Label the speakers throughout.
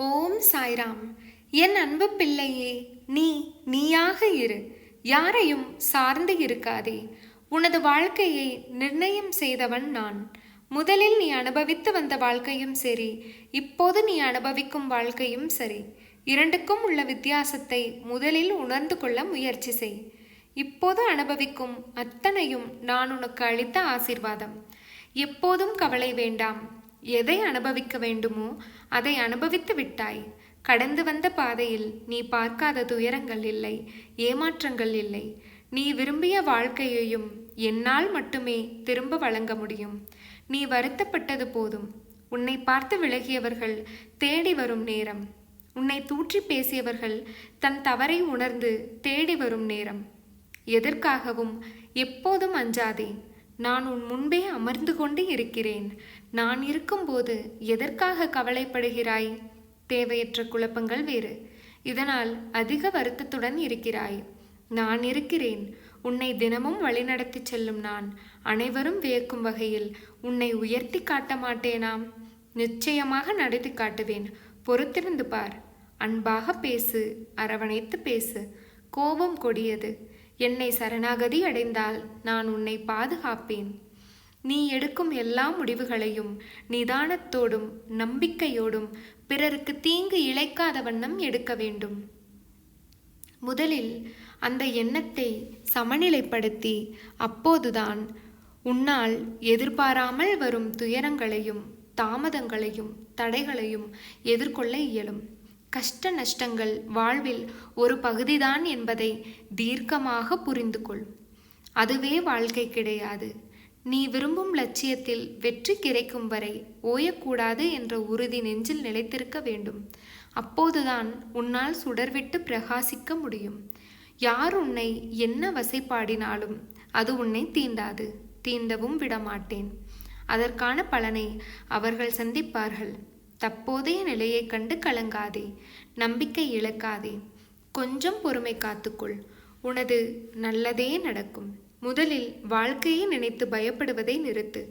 Speaker 1: ஓம் சாய்ராம். என் அன்பு பிள்ளையே நீ நீயாக இரு. யாரையும் சார்ந்து இருக்காதே. உனது வாழ்க்கையை நிர்ணயம் செய்தவன் நான். முதலில் நீ அனுபவித்து வந்த வாழ்க்கையும் சரி இப்போது நீ அனுபவிக்கும் வாழ்க்கையும் சரி. இரண்டுக்கும் உள்ள வித்தியாசத்தை முதலில் உணர்ந்து கொள்ள முயற்சி செய். இப்போது அனுபவிக்கும் அத்தனையும் நான் உனக்கு அளித்த ஆசீர்வாதம். எப்போதும் கவலை வேண்டாம். எதை அனுபவிக்க வேண்டுமோ அதை அனுபவித்து விட்டாய். கடந்து வந்த பாதையில் நீ பார்க்காத துயரங்கள் இல்லை ஏமாற்றங்கள் இல்லை. நீ விரும்பிய வாழ்க்கையையும் என்னால் மட்டுமே திரும்ப வழங்க முடியும். நீ வருத்தப்பட்டது போதும். உன்னை பார்த்து விலகியவர்கள் தேடி வரும் நேரம். உன்னை தூற்றி பேசியவர்கள் தன் தவறை உணர்ந்து தேடி வரும் நேரம். எதற்காகவும் எப்போதும் அஞ்சாதே. நான் உன் முன்பே அமர்ந்து கொண்டு இருக்கிறேன். நான் இருக்கும்போது எதற்காக கவலைப்படுகிறாய்? தேவையற்ற குழப்பங்கள் வேறு. இதனால் அதிக வருத்தத்துடன் இருக்கிறாய். நான் இருக்கிறேன். உன்னை தினமும் வழிநடத்தி செல்லும் நான். அனைவரும் வியக்கும் வகையில் உன்னை உயர்த்தி காட்ட மாட்டேனாம். நிச்சயமாக நடத்தி காட்டுவேன். பொறுத்திருந்து பார். அன்பாக பேசு. அரவணைத்து பேசு. கோபம் கொடியது. என்னை சரணாகதி அடைந்தால் நான் உன்னை பாதுகாப்பேன். நீ எடுக்கும் எல்லா முடிவுகளையும் நிதானத்தோடும் நம்பிக்கையோடும் பிறருக்கு தீங்கு இழைக்காத வண்ணம் எடுக்க வேண்டும். முதலில் அந்த எண்ணத்தை சமநிலைப்படுத்தி அப்போதுதான் உன்னால் எதிர்பாராமல் வரும் துயரங்களையும் தாமதங்களையும் தடைகளையும் எதிர்கொள்ள இயலும். கஷ்ட நஷ்டங்கள் வாழ்வில் ஒரு பகுதிதான் என்பதை தீர்க்கமாக புரிந்து கொள் அதுவே வாழ்க்கை கிடையாது. நீ விரும்பும் லட்சியத்தில் வெற்றி கிடைக்கும் வரை ஓயக்கூடாது என்ற உறுதி நெஞ்சில் நிலைத்திருக்க வேண்டும். அப்போதுதான் உன்னால் சுடர்விட்டு பிரகாசிக்க முடியும். யார் உன்னை என்ன வசைப்பாடினாலும் அது உன்னை தீண்டாது. தீண்டவும் விடமாட்டேன். அதற்கான பலனை அவர்கள் சந்திப்பார்கள். தற்போதைய நிலையை கண்டு கலங்காதே நம்பிக்கை இழக்காதே. கொஞ்சம் பொறுமை காத்துக்கொள். உனது நல்லதே நடக்கும். முதலில் வாழ்க்கையை நினைத்து பயப்படுவதை நிறுத்து.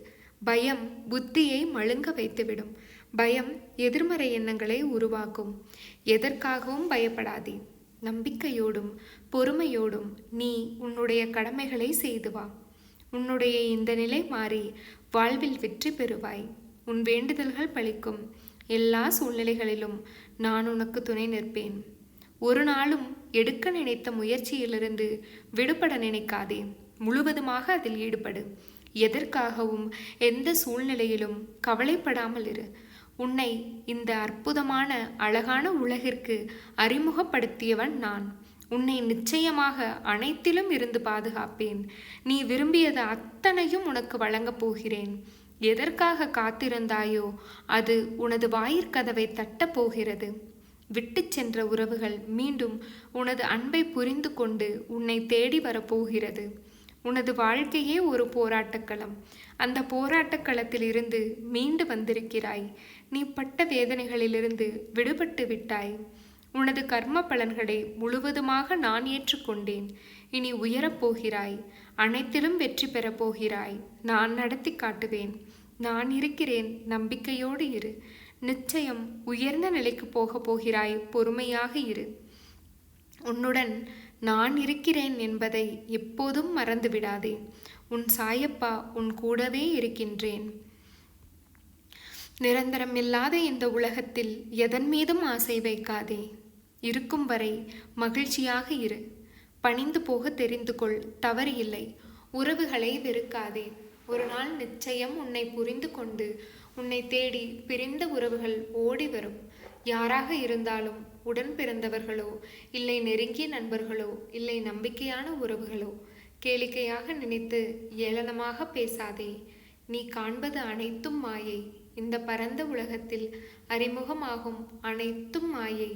Speaker 1: பயம் புத்தியை மழுங்க வைத்துவிடும். பயம் எதிர்மறை எண்ணங்களை உருவாக்கும். எதற்காகவும் பயப்படாதே. நம்பிக்கையோடும் பொறுமையோடும் நீ உன்னுடைய கடமைகளை செய்து வா. உன்னுடைய இந்த நிலை மாறி வாழ்வில் வெற்றி பெறுவாய். உன் வேண்டுதல்கள் பலிக்கும் எல்லா சூழ்நிலைகளிலும் நான் உனக்கு துணை நிற்பேன். ஒரு நாளும் எடுக்க நினைத்த முயற்சியிலிருந்து விடுபட நினைக்காதே. முழுவதுமாக அதில் ஈடுபடு. எதற்காகவும் எந்த சூழ்நிலையிலும் கவலைப்படாமல் இரு. உன்னை இந்த அற்புதமான அழகான உலகிற்கு அறிமுகப்படுத்தியவன் நான். உன்னை நிச்சயமாக அனைத்திலும் இருந்து பாதுகாப்பேன். நீ விரும்பியது அத்தனையும் உனக்கு வழங்கப் போகிறேன். எதற்காக காத்திருந்தாயோ அது உனது வாயிற்கதவை தட்டப் போகிறது. விட்டு சென்ற உறவுகள் மீண்டும் உனது அன்பை புரிந்து கொண்டு உன்னை தேடி வரப்போகிறது உனது வாழ்க்கையே ஒரு போராட்டக்களம். அந்த போராட்டக்களத்தில் இருந்து மீண்டு வந்திருக்கிறாய். நீ பட்ட வேதனைகளிலிருந்து விடுபட்டு விட்டாய். உனது கர்ம பலன்களை முழுவதுமாக நான் ஏற்றுக்கொண்டேன். இனி உயரப்போகிறாய் அனைத்திலும் வெற்றி பெறப் போகிறாய். நான் நடத்தி காட்டுவேன். நான் இருக்கிறேன். நம்பிக்கையோடு இரு. நிச்சயம் உயர்ந்த நிலைக்கு போகப் போகிறாய். பொறுமையாக இரு. உன்னுடன் நான் இருக்கிறேன் என்பதை எப்போதும் மறந்து விடாதே. உன் சாயப்பா உன் கூடவே இருக்கின்றேன். நிரந்தரம் இல்லாத இந்த உலகத்தில் எதன் மீதும் ஆசை வைக்காதே. இருக்கும் வரை மகிழ்ச்சியாக இரு. பணிந்து போக தெரிந்து கொள் தவறு இல்லை உறவுகளை வெறுக்காதே. ஒரு நாள் நிச்சயம் உன்னை புரிந்து கொண்டு உன்னை தேடி பிரிந்த உறவுகள் ஓடி வரும். யாராக இருந்தாலும் உடன் பிறந்தவர்களோ இல்லை நெருங்கிய நண்பர்களோ இல்லை நம்பிக்கையான உறவுகளோ கேளிக்கையாக நினைத்து ஏளனமாக பேசாதே. நீ காண்பது அனைத்தும் மாயை. இந்த பரந்த உலகத்தில் அறிமுகமாகும் அனைத்தும் மாயை.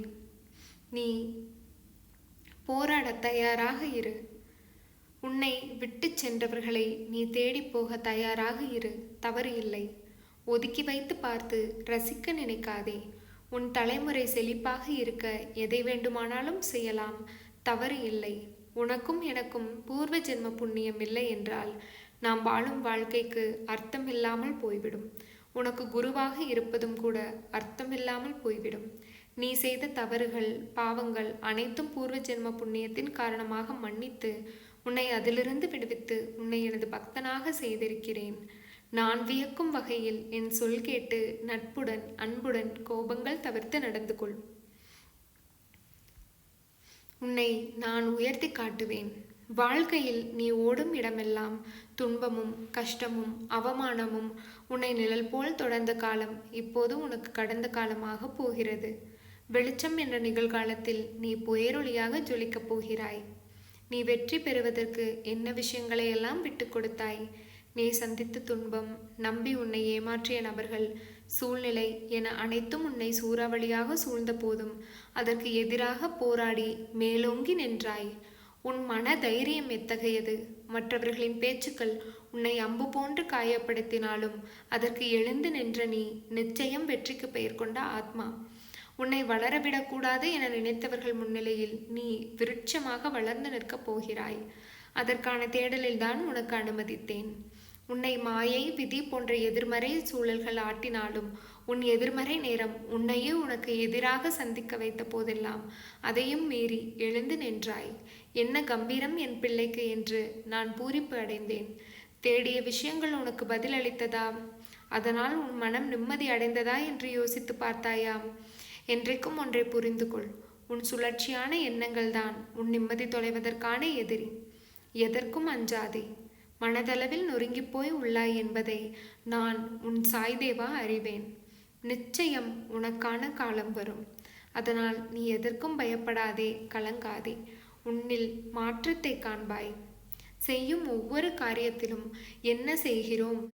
Speaker 1: நீ போராட தயாராக இரு. உன்னை விட்டு சென்றவர்களை நீ தேடி போக தயாராக இரு. தவறு இல்லை. ஒதுக்கி வைத்து பார்த்து ரசிக்க நினைக்காதே. உன் தலைமுறை செழிப்பாக இருக்க எதை வேண்டுமானாலும் செய்யலாம். தவறு இல்லை. உனக்கும் எனக்கும் பூர்வ ஜென்ம புண்ணியம் இல்லை என்றால் நாம் வாழும் வாழ்க்கைக்கு அர்த்தம் இல்லாமல் போய்விடும். உனக்கு குருவாக இருப்பதும் கூட அர்த்தமில்லாமல் போய்விடும். நீ செய்த தவறுகள் பாவங்கள் அனைத்தும் பூர்வ ஜென்ம புண்ணியத்தின் காரணமாக மன்னித்து உன்னை அதிலிருந்து விடுவித்து உன்னை எனது பக்தனாக செய்திருக்கிறேன். நான் வியக்கும் வகையில் என் சொல் கேட்டு நட்புடன் அன்புடன் கோபங்கள் தவிர்த்து நடந்து கொள். உன்னை நான் உயர்த்தி காட்டுவேன். வாழ்க்கையில் நீ ஓடும் இடமெல்லாம் துன்பமும் கஷ்டமும் அவமானமும் உன்னை நிழல் போல் தொடர்ந்த காலம் இப்போது உனக்கு கடந்த காலமாக போகிறது. வெளிச்சம் என்ற நிகழ்காலத்தில் நீ புயரொளியாக ஜொலிக்கப் போகிறாய். நீ வெற்றி பெறுவதற்கு என்ன விஷயங்களை எல்லாம் விட்டு கொடுத்தாய்? நீ சந்தித்த துன்பம் நம்பி உன்னை ஏமாற்றிய நபர்கள் சூழ்நிலை என அனைத்தும் உன்னை சூறாவளியாக சூழ்ந்த போதும் அதற்கு எதிராக போராடி மேலோங்கி நின்றாய். உன் மன தைரியம் எத்தகையது? மற்றவர்களின் பேச்சுக்கள் உன்னை அம்பு போன்று காயப்படுத்தினாலும் அதற்கு எழுந்து நின்ற நீ நிச்சயம் வெற்றிக்கு பெயர் கொண்ட ஆத்மா. உன்னை வளரவிடக்கூடாது என நினைத்தவர்கள் முன்னிலையில் நீ விருட்சமாக வளர்ந்து நிற்கப் போகிறாய். அதற்கான தேடலில்தான் உனக்கு அனுமதித்தேன். உன்னை மாயை விதி போன்ற எதிர்மறை சூழல்கள் ஆட்டினாலும் உன் எதிர்மறை நேரம் உன்னையே உனக்கு எதிராக சந்திக்க வைத்த போதெல்லாம் அதையும் மீறி எழுந்து நின்றாய். என்ன கம்பீரம் என் பிள்ளைக்கு என்று நான் பூரிப்பு அடைந்தேன். தேடிய விஷயங்கள் உனக்கு பதில் அளித்ததா அதனால் உன் மனம் நிம்மதி அடைந்ததா என்று யோசித்து பார்த்தாயாம். என்றைக்கும் ஒன்றை புரிந்து கொள் உன் சுழற்சியான எண்ணங்கள் தான் உன் நிம்மதி தொலைவதற்கான எதிரி. எதற்கும் அஞ்சாதே. மனதளவில் நொறுங்கிப் போய் உள்ளாய் என்பதை நான் உன் சாய்தேவா அறிவேன். நிச்சயம் உனக்கான காலம் வரும். அதனால் நீ எதற்கும் பயப்படாதே கலங்காதே. உன்னில் மாற்றத்தை காண்பாய். செய்யும் ஒவ்வொரு காரியத்திலும் என்ன செய்கிறோம்?